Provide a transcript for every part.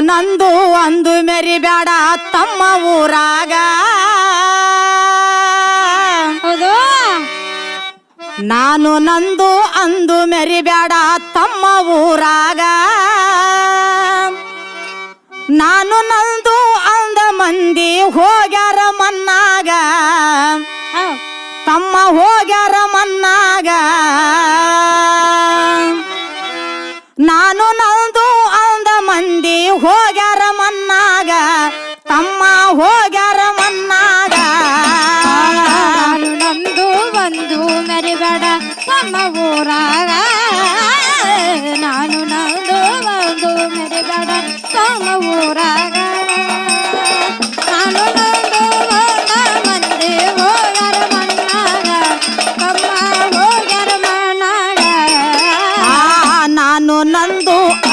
ನಂದು ಅಂದು ಮೆರಿಬೇಡ ತಮ್ಮ ಊರಾಗ. ಹೌದು? ನಾನು ನಂದು ಅಂದು ಮೆರಿಬೇಡ ತಮ್ಮ ಊರಾಗ. ನಾನು ನಂದು ಅಂದ ಮಂದಿ ಹೋಗ್ಯಾರ ಮನ್ನಾಗ. ತಮ್ಮ ಹೋಗ್ಯಾರ ಮನ್ನಾಗ.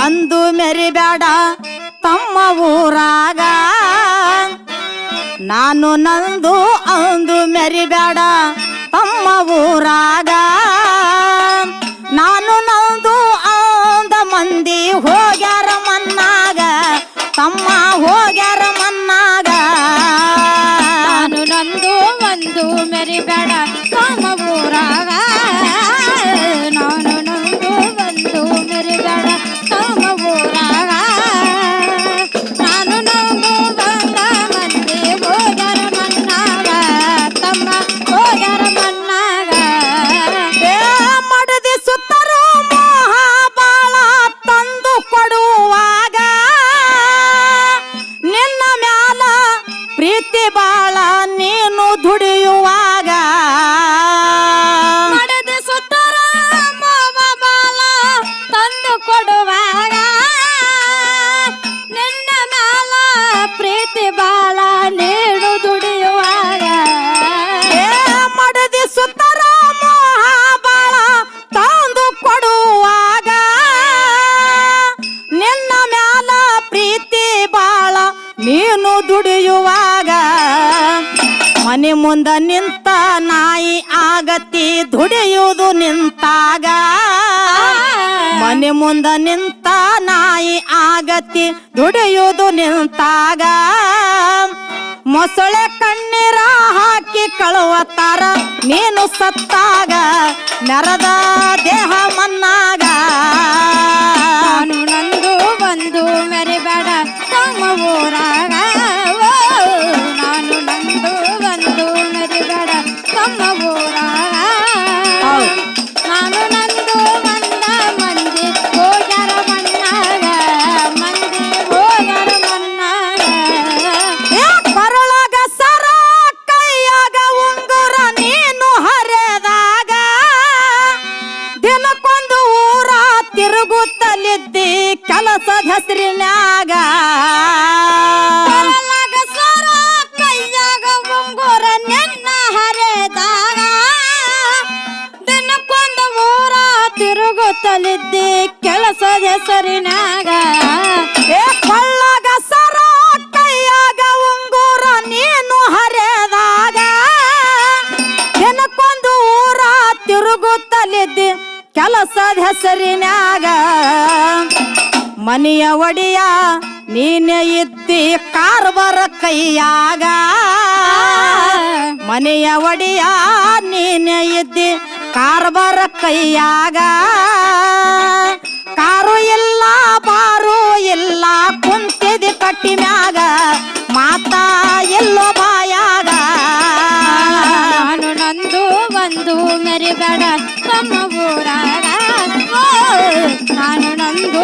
ಅಂದು ಮೆರಿಬೇಡ ತಮ್ಮ ಊರಾಗ. ನಾನು ನಂದು ಅಂದು ಮೆರಿಬೇಡ ತಮ್ಮ ಊರಾಗ. ತಮ್ಮ ಹೋಗ್ಯಾರ ಮನ್ನಾಗ. ನಾನು ನಂದು ಒಂದು ಮೆರಿಬೇಡ. ಬಾಳ ನೀನು ದುಡಿಯುವಾಗ ಮುಂದ ನಿಂತ ನಾಯಿ ಆಗತಿ ದುಡಿಯುವುದು ನಿಂತಾಗ. ಮೊಸಳೆ ಕಣ್ಣೀರ ಹಾಕಿ ಕಳುವತ್ತಾರ ನೀನು ಸತ್ತಾಗ. ನರದ ದೇಹ ಮನ್ನಾಗ. ತಿರುಗುತ್ತಲಿದ್ದಿ ಕೆಲಸದ ಹೆಸರಿನಾಗ ಕೈಯಾಗ ಉಂಗುರ ನೀನು ಹರೆದಾಗ. ದಿನಕ್ಕೊಂದು ಊರ ತಿರುಗುತ್ತಲಿದ್ದಿ ಕೆಲಸದ ಹೆಸರಿನಾಗ ಮನೆಯ ಒಡೆಯ, ನೀನೆ ಇದ್ದಿ ಕಾರ್ಬಾರ ಕೈಯಾಗ. ಮನೆಯ ಒಡೆಯ, ನೀನೆ ಇದ್ದಿ ಕಾರ್ಬಾರ ಕೈಯಾಗ. ಕಾರು ಇಲ್ಲ ಬಾರು ಇಲ್ಲ ಕುಂತಿದಿ ಕಟ್ಟಿನಾಗ ಮಾತಾ ಎಲ್ಲೋ ಬಾಯಾಗ. ನಾನು ನಂದು ಒಂದು ಮೆರಿಬೇಡ ತಮ್ಮ ಊರಾಗ. ನಾನು ನಂದು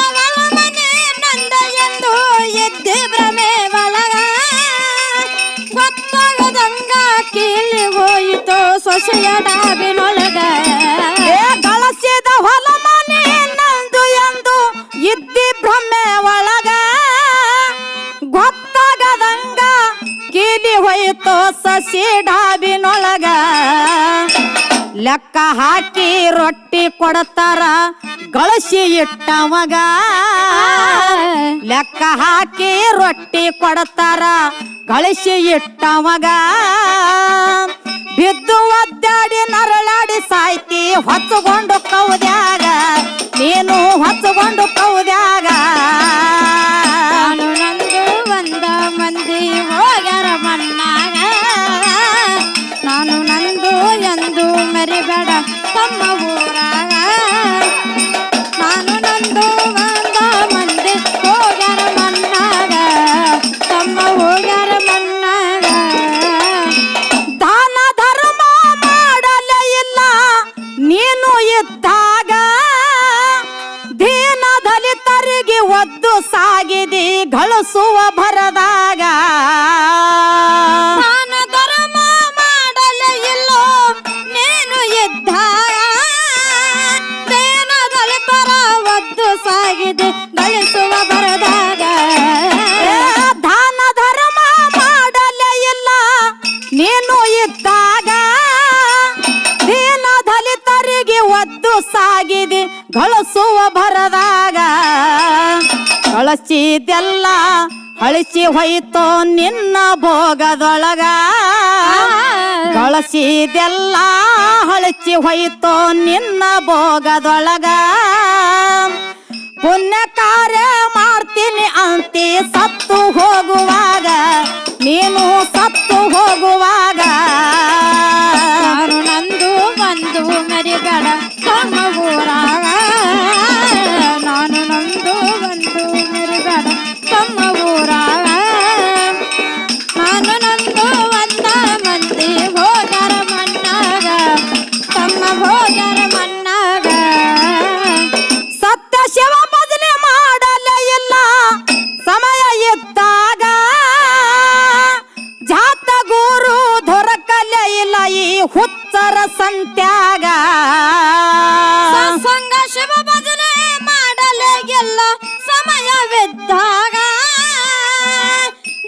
ಹೋಯಿತು ಕಳಸಿದ ಹೊಲ ಮನೆ ನಂದು ಎಂದು ಇದ್ದಿ ಭ್ರಮೆ ಒಳಗ. ಗೊತ್ತಾಗದಂಗ ಸಸಿ ಡಾಬಿನೊಳಗ. ಲೆಕ್ಕ ಹಾಕಿ ರೊಟ್ಟಿ ಕೊಡತಾರ ಗಳಸಿ ಇಟ್ಟವಗ. ಲೆಕ್ಕ ಹಾಕಿ ರೊಟ್ಟಿ ಕೊಡತಾರ ಗಳಿಸಿ ಇಟ್ಟವಗ. ಬಿದ್ದು ಒದ್ದಾಡಿ ನರಳಾಡಿ ಸಾಯ್ತಿ ಹೊತ್ತುಕೊಂಡು ಕೌದ್ಯಾಗ. ನೀನು ಹೊತ್ತುಕೊಂಡು ಕೌದ್ಯಾಗ. ಗಳಿಸುವ ಭರದಾಗ. ನಾನು ಧರ್ಮ ಮಾಡಲೇ ಇಲ್ಲೋ ನೀನು ಇದ್ದಾಗ ದೇನದಲ್ಲಿ ಪರ ಒದ್ದು ಸಾಗಿದೆ ಗಳಿಸುವ ಬರದಾಗ. ದಾನ ಧರ್ಮ ಮಾಡಲೇ ಇಲ್ಲ ನೀನು ಇದ್ದಾಗ. ದೀನ ದಲಿತರಿಗೆ ಒದ್ದು ಸಾಗಿದೆ ಗಳಿಸುವ ಭರದಾಗ ಗಳಿಸಿದೆಲ್ಲ ಅಳಿಸಿ ಹೋಯ್ತೋ ನಿನ್ನ ಭೋಗದೊಳಗ. ಕಳಸಿದೆಲ್ಲ ಅಳಿಸಿ ಹೋಯ್ತೋ ನಿನ್ನ ಭೋಗದೊಳಗ. ಪುಣ್ಯ ಕಾರ್ಯ ಮಾಡ್ತೀನಿ ಅಂತಿ, ಸತ್ತು ಹೋಗುವಾಗ ಶಿವ ಭಜನೆ ಮಾಡಲೇ ಸಮಯವಿದ್ದಾಗ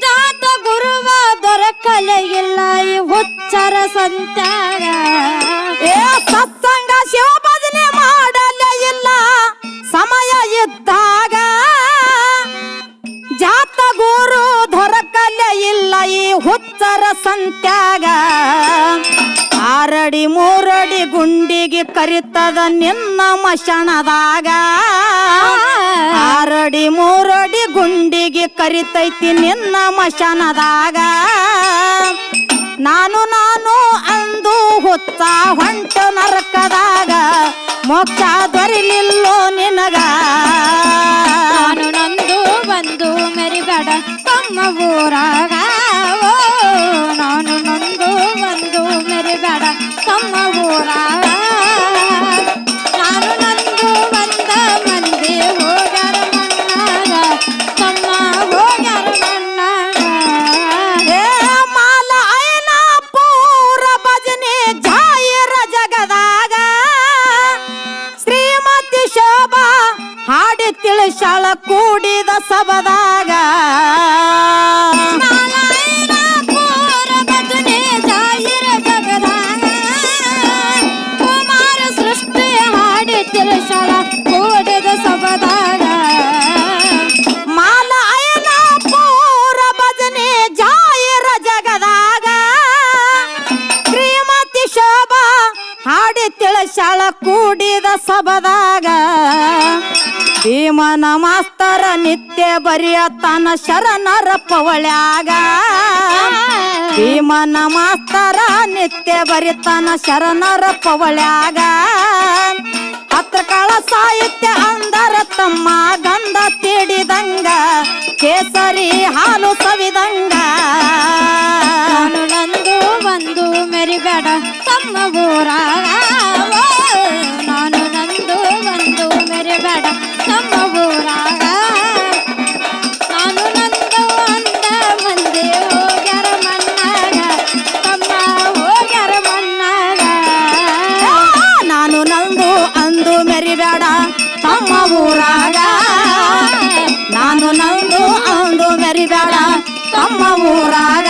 ಜಾತ ಗುರುವ ದೊರಕಲೇ ಇಲ್ಲ ಈ ಹುಚ್ಚರ ಸಂತ್ಯಾಗ ಏ ಸತ್ಸಂಗ ಶಿವ ಭಜನೆ ಮಾಡಲೇ ಇಲ್ಲ ಸಮಯ ಇದ್ದಾಗ ಜಾತ ಗುರು ದೊರಕಲೇ ಇಲ್ಲ ಈ ಹುಚ್ಚರ ಸಂತ್ಯಾಗ ಆರಡಿ ಮೂರಡಿ ಗುಂಡಿಗೆ ಕರಿತದ ನಿನ್ನ ಮಶಣದಾಗ ಆರಡಿ ಮೂರಡಿ ಗುಂಡಿಗೆ ಕರಿತೈತಿ ನಿನ್ನ ಮಶಣದಾಗ ನಾನು ನಾನು ಅಂದು ಹೊತ್ತ ಹೊಂಟ ನರಕದಾಗ. ಮೋಕ್ಷ ದೊರಿಲಿಲ್ಲೋ ಸಬದಾಗ ಭೀಮನ ಮಾಸ್ತರ ನಿತ್ಯ ಬರೆಯತನ ಶರಣರ ಪವಳ್ಯಾಗ. ಭೀಮನ ಮಾಸ್ತರ ನಿತ್ಯ ಬರಿತನ ಶರಣರ ಪವಳ್ಯಾಗ. ಹತ್ರ ಕಾಳ ಸಾಹಿತ್ಯ ಅಂದರ ತಮ್ಮ ಗಂಧ ತಿಡಿದಂಗ, ಕೇಸರಿ ಹಾಲು ಸವಿದಂಗ. ನಂದು ಬಂದು ಮೆರಿಬೇಡ ತಮ್ಮ ಊರಾಗ ರಾಗ